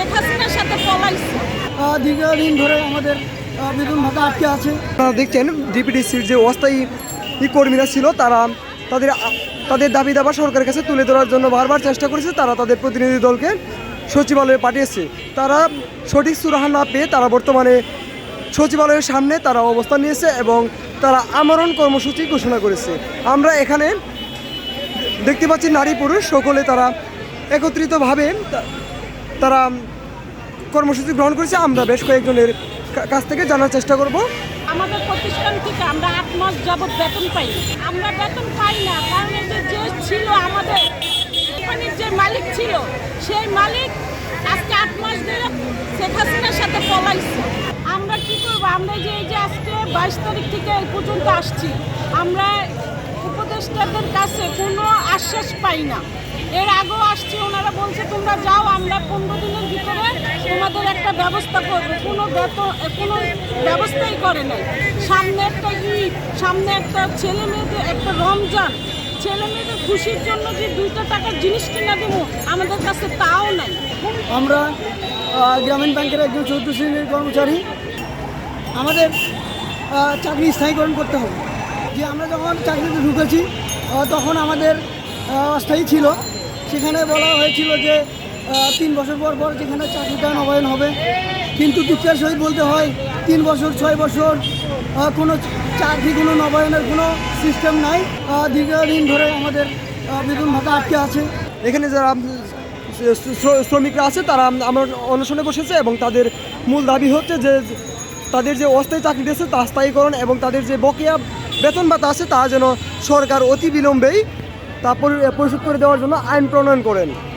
শেখ হাসিনার সাথে পলাইছে। দীর্ঘদিন ধরে আমাদের বেতন ভাতা আটকে আছে। আপনারা দেখছেন ডিপিডিসির যে অস্থায়ী ই কর্মীরা ছিল তারা তাদের তাদের দাবি দাবা সরকারের কাছে তুলে ধরার জন্য বারবার চেষ্টা করেছে। তারা তাদের প্রতিনিধি দলকে সচিবালয়ে পাঠিয়েছে। তারা সঠিক সুরাহা না পেয়ে তারা বর্তমানে সচিবালয়ের সামনে তারা অবস্থান নিয়েছে এবং তারা আমরণ কর্মসূচি ঘোষণা করেছে। আমরা এখানে দেখতে পাচ্ছি নারী পুরুষ সকলে তারা একত্রিতভাবে তারা কর্মসূচি গ্রহণ করেছে। আমরা বেশ কয়েকজনের কাছ থেকে জানার চেষ্টা করব। আমাদের প্রতিষ্ঠান থেকে আমরা আট মাস যাবত বেতন পাই। আমরা বেতন পাই না, কারণ এই যে যে ছিল আমাদের কোম্পানির যে মালিক ছিল, সেই মালিক আজকে আট মাস ধরে শেখ হাসিনার সাথে পলাইছে। আমরা কি করব? আমরা যে এই যে আজকে বাইশ তারিখ থেকে এই পর্যন্ত আসছি, আমরা উপদেষ্টাদের কাছে কোনো আশ্বাস পাই না। এর আগেও আসছি, ওনারা বলছে, তোমরা যাও, আমরা পনেরো দিনের ভিতরে তোমাদের একটা ব্যবস্থা করব। কোনো কোনো ব্যবস্থাই করে নাই। সামনে একটা ঈদ, সামনে একটা ছেলে মেয়েদের, একটা রমজান। ছেলে মেয়েদের খুশির জন্য যে দুইটা টাকার জিনিস কিনা দেবো, আমাদের কাছে তাও নাই। আমরা গ্রামীণ ব্যাংকের একজন চৌদ্দ শ্রেণির কর্মচারী। আমাদের চাকরি স্থায়ীকরণ করতে হবে। যে আমরা যখন চাকরিতে ঢুকেছি তখন আমাদের অস্থায়ী ছিল। সেখানে বলা হয়েছিল যে তিন বছর পর পর যেখানে চাকরিটা নবায়ন হবে। কিন্তু দুঃখের সহিত বলতে হয়, তিন বছর, ছয় বছর কোনো চাকরি, কোনো নবায়নের কোনো সিস্টেম নাই। দীর্ঘদিন ধরে আমাদের বেতন ভাতা আটকে আছে। এখানে যারা শ্রমিকরা আছে, তারা আমার অনশনে বসেছে এবং তাদের মূল দাবি হচ্ছে যে তাদের যে অস্থায়ী চাকরি দিয়েছে তা স্থায়ীকরণ এবং তাদের যে বকেয়া বেতন ভাতা আছে তা যেন সরকার অতি বিলম্বেই তা পরিশোধ করে দেওয়ার জন্য আইন প্রণয়ন করেন।